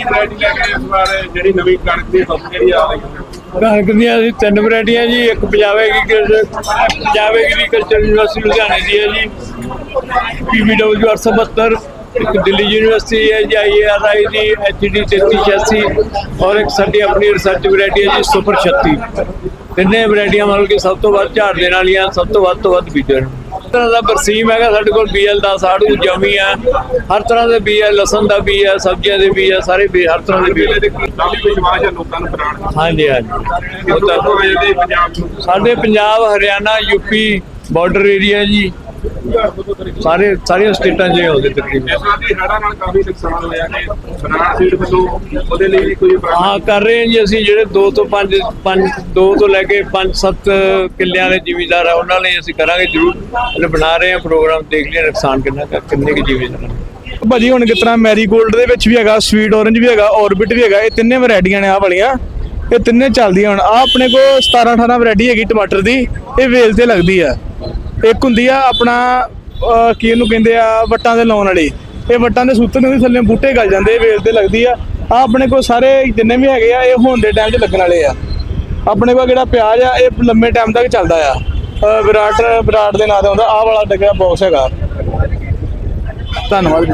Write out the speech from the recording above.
ਕੀ variety ਲੈ ਕੇ ਇਸ ਵਾਰ, ਜਿਹੜੀ ਨਵੀਂ ਕਣਕ ਦੀ ਫਸਲ ਜਿਹੜੀ ਆ ਰਹੀ ਹੈ? ਕਣਕ ਦੀਆਂ ਅਸੀਂ ਤਿੰਨ ਵੈਰਾਈਟੀਆਂ ਜੀ, ਇੱਕ Punjab agriculture Punjab agriculture university ਲੁਧਿਆਣੇ ਦੀ ਹੈ ਜੀ ਪੀਬੀਡਬਲਯੂ 872 ਇੱਕ ਦਿੱਲੀ ਯੂਨੀਵਰਸਿਟੀ ਹੈ ਜੀ ਆਈਆਰਆਈ ਦੀ ਐਚਡੀ 3386 ਔਰ ਇੱਕ ਸਾਡੀ ਆਪਣੀ ਰਿਸਰਚ ਵੈਰਾਈਟੀ ਹੈ ਜੀ, ਸੁਪਰ 36 ਤਿੰਨੇ ਵੈਰਾਈਟੀਆਂ ਮਤਲਬ ਕਿ ਸਭ ਤੋਂ ਵੱਧ ਝਾੜ ਦੇਣ ਵਾਲੀਆਂ, ਸਭ ਤੋਂ ਵੱਧ ਤੋਂ ਵੱਧ ਬੀਜਣ। ਤਰ੍ਹਾਂ ਦਾ ਬਰਸੀਮ ਹੈਗਾ ਸਾਡੇ ਕੋਲ ਬੀਐਲ ਦਾ ਸਾੜੂ ਜਮੀ ਹੈ ਹਰ ਤਰ੍ਹਾਂ ਦੇ ਬੀਜ ਹੈ ਲਸਣ ਦਾ ਬੀਜ ਹੈ ਸਬਜ਼ੀਆਂ ਦੇ ਬੀਜ ਹੈ ਸਾਰੇ ਬੀਜ ਹਰ ਤਰ੍ਹਾਂ ਦੇ ਪ੍ਰਾਣ ਹਾਂਜੀ ਹਾਂਜੀ। ਸਾਡੇ Punjab Haryana UP border area ਜੀ। ਸਾਰੇ ਸਾਰੀਆਂ ਸਟੇਟਾਂ 'ਚ ਹੋ ਗਏ ਤਕਰੀਬਨ। ਦੀ ਹੜਾ ਨਾਲ ਕਾਫੀ ਨੁਕਸਾਨ ਹੋਇਆ ਨੇ ਬਨਾਰ ਸੀਟ ਵੱਲੋਂ ਉਹਦੇ ਲਈ ਵੀ ਕੋਈ ਹਾਂ ਕਰ ਰਹੇ ਹਾਂ ਜੀ ਅਸੀਂ ਜਿਹੜੇ 2 ਤੋਂ 5 5 2 ਤੋਂ ਲੈ ਕੇ 5 7 ਕਿੱਲਿਆਂ ਦੇ ਜ਼ਿਮੀਦਾਰ ਆ ਉਹਨਾਂ ਲਈ ਅਸੀਂ ਕਰਾਂਗੇ ਜ਼ਰੂਰ। ਬਣਾ ਰਹੇ ਹਾਂ ਪ੍ਰੋਗਰਾਮ ਦੇਖ ਲਿਆ ਨੁਕਸਾਨ ਕਿੰਨਾ ਕਿੰਨੇ ਕਿ ਜ਼ਿਮੀਦਾਰ ਭਾਜੀ ਹੁਣ ਕਿਤਨਾ ਮੈਰੀ ਗੋਲਡ ਦੇ ਵਿੱਚ ਵੀ ਹੈਗਾ ਸਵੀਟ ਔਰੰਜ ਵੀ ਹੈਗਾ ਔਰਬਿਟ ਵੀ ਹੈਗਾ ਇਹ ਤਿੰਨੇ ਵੈਰਾਈਟੀਆਂ ਨੇ ਆ ਵਾਲੀਆਂ। ਇਹ ਤਿੰਨੇ ਚੱਲਦੀਆਂ ਹੁਣ। ਆ ਆਪਣੇ ਕੋਲ 17 18 ਵੈਰਾਈਟੀ ਹੈਗੀ ਟਮਾਟਰ ਦੀ ਇਹ ਵੇਲ ਤੇ ਲੱਗਦੀ ਆ। ਇੱਕ ਹੁੰਦੀ ਆ ਆਪਣਾ ਕੀ ਇਹਨੂੰ ਕਹਿੰਦੇ ਆ, ਵੱਟਾਂ ਦੇ ਲਾਉਣ ਵਾਲੀ। ਇਹ ਵੱਟਾਂ ਦੇ ਸੂਤਰ ਦੇ ਥੱਲੇ ਬੂਟੇ ਗਲ ਜਾਂਦੇ, ਵੇਲ ਤੇ ਲੱਗਦੀ ਆ। ਆ ਆਪਣੇ ਕੋਲ ਸਾਰੇ ਜਿੰਨੇ ਵੀ ਹੈਗੇ ਆ, ਇਹ ਹੋਣ ਦੇ ਟਾਈਮ 'ਚ ਲੱਗਣ ਵਾਲੇ ਆ। ਆਪਣੇ ਕੋਲ ਜਿਹੜਾ ਪਿਆਜ਼ ਆ, ਇਹ ਲੰਮੇ ਟਾਈਮ ਤੱਕ ਚੱਲਦਾ ਆ। ਵਿਰਾਟ ਵਿਰਾਟ ਦੇ ਨਾਂ ਤੇ ਆਉਂਦਾ, ਆਹ ਵਾਲਾ ਡੱਗਾ ਬਾਕਸ ਹੈਗਾ। ਧੰਨਵਾਦ